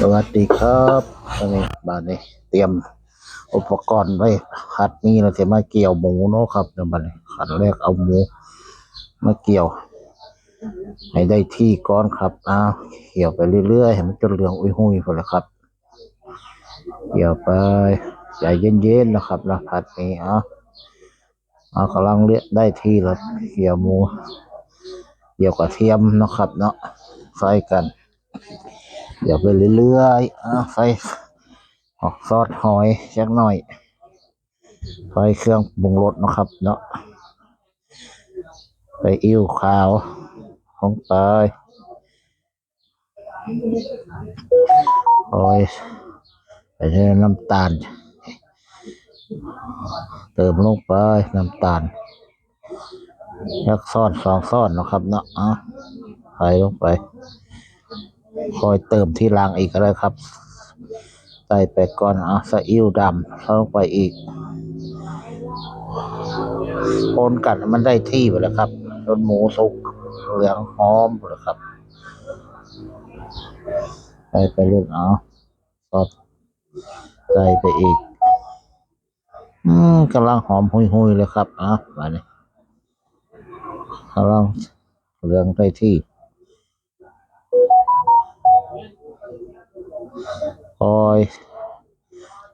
สวัสดีครับอันนี้บานนี้ เตรียมอุปกรณ์ไว้ขัดนี้เราจะมาเกี่ยวหมูเนาะครับเดี๋ยวบานนี้ขัดแรกเอาหมูมาเกี่ยว ให้ได้ที่ก้อนครับอ้าวเกี่ยวไปเรื่อยๆให้มันจนเหลืองอุ้ยหุยพอแล้วครับ เกี่ยวไปใจเย็นๆนะครับนะผัดนี้อะเอากำลังเรียกได้ที่แล้วเกี่ยวหมูเกี่ยวกระเทียมนะครับ เนาะใส่กัน เดี๋ยวไปเรื่อยๆอะใส่ออกซอสหอยจักหน่อยใส่เครื่องปรุงรสนะครับ เนาะไปอิ่วขาวของไปโอ้ยไปใช้น้ำตาล เติมลงไปน้ำตาลยักซ้อนสองซ้อนนะครับเนาะอะใส่ลงไป คอยเติมที่รางอีกก็ได้ครับ ใส่ไปก่อนอะซีอิ๊วดำเข้าไปอีกคนกันมันได้ที่ไปแล้วครับจนหมูสุกเหลืองหอมไปแล้วครับใส่ไปเรื่อยเอาซอสใส่ไปอีก อืมกำลังหอมหุยๆเลยครับอะมาเนี่ยกำลังเหลืองได้ที่ คอย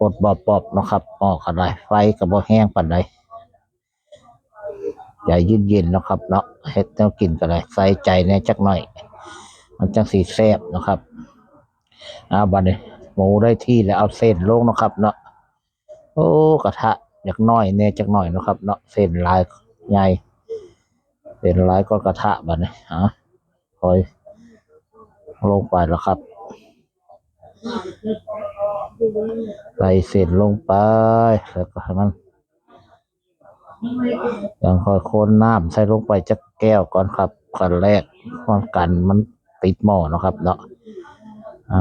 กดบอบๆเนะครับออกกันไดไฟกับบ่แห้งปันใดอย่ายืดเย็นนะครับเนาะเฮ็ดแนวกินกันเลยใส่ใจแน่จักหน่อย มันจังสีแซ่บนะครับเอาบัดนี้หมูได้ที่แล้วเอาเส้นลงนะครับ เนาะโอ้กระทะอยากน้อยแน่จักหน่อยนะครับ เนาะเส้นลายใหญ่เส้นลายก็กระทะบัดนี้ฮะคอยลงไปแล้วครับ ใส่เสร็จลงไป แล้วก็ให้มันยังค่อยคนน้ำใส่ลงไปจักแก้วก่อนครับขั้นแรกความกันมันติดหม้อนะครับ เนาะอ่า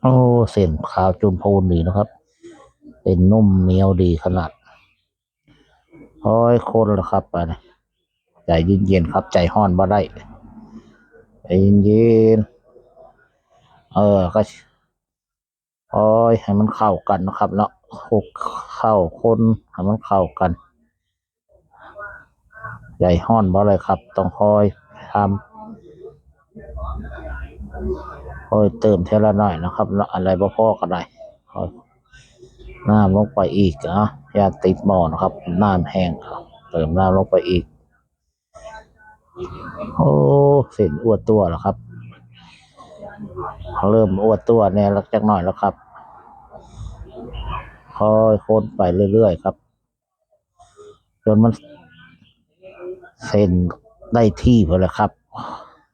โอ้เส้นขาวจุ่มพูนดีนะครับ เป็นนุ่มเหนียวดีขนาดค่อยคนแล้วครับไปนะใจเย็นๆครับ ใจห้อนบ่ได้ใจเย็นๆเออก็ โอ้ยให้มันเข้ากันนะครับเนาะคลุกเข้าคนให้มันเข้ากัน ใหญ่ห้อนบ่เลยครับ ต้องคอยทำคอยเติมเท่าละหน่อยนะครับเนาะอะไรบ่พอก็ได้คอยน้ำลงไปอีกอะอย่าติดหม้อนะครับ น้ำแห้งครับ เติมน้ำลงไปอีก โอ้เส้นอวนตัวแล้วครับ เริ่มอวนตัวแน่แล้วจักหน่อยแล้วครับค่อยโคนไปเรื่อยๆครับ จนมันเส้นได้ที่พอแล้วครับ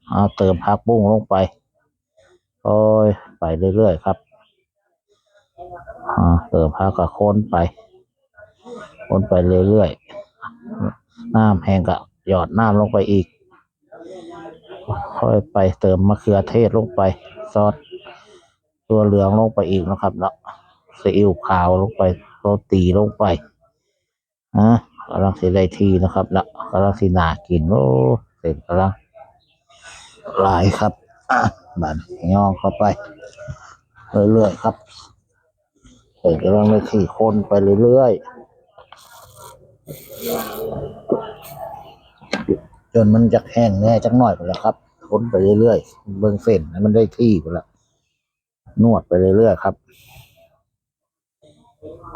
เอาเติมผักบุ้งลงไปค่อยไปเรื่อยๆครับอ่าเติมผักกับคนไปโคนไปเรื่อยๆน้ำแห้งก็หยอดน้ำลงไปอีก ค่อยไปเติมมะเขือเทศลงไป ซอสตัวเหลืองลงไปอีกนะครับเนาะซีอิ๊วขาวลงไปโรตีลงไปนะกำลังสีได้ทีนะครับเนาะกำลังสีนากินโอ้เสร็จกำลังหลายครับบัดย่องเข้าไป เรื่อยๆครับเสร็จกำลังได้ที่คนไปเรื่อยๆ นมันจะแห้งแน่จักหน่อยไปแล้วครับคนไปเรื่อยๆเบิ่งเส้นให้มันได้ที่ไปแล้วนวดไปเรื่อยๆครับ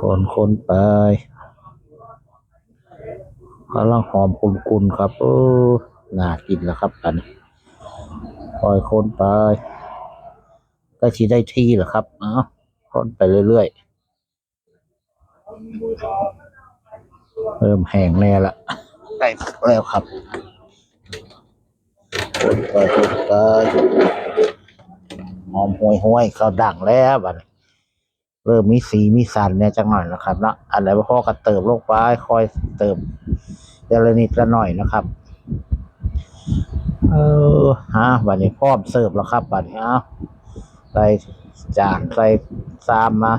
คนคนๆไปกำลังหอมกุนๆครับเออน่ากินแล้วครับอันนี้คอยคนไปก็ชีได้ที่แล้วครับเอ้าคนไปเรื่อยๆ เริ่มแห้งแน่ละ ได้แล้วครับ คนไปคนไปหอมห่วยห่วยๆเขาดังแล้วบัดเริ่มมีสีมีสันเนี่ยจังหน่อยนะครับเนาะอันไหนพ่อก็เติมลงไปคอยเติมเดลนิดละหน่อยนะครับเออฮะบัดนี้พร้อมเสิร์ฟแล้วครับบัดนี้เอาใส่จานใส่ซามมา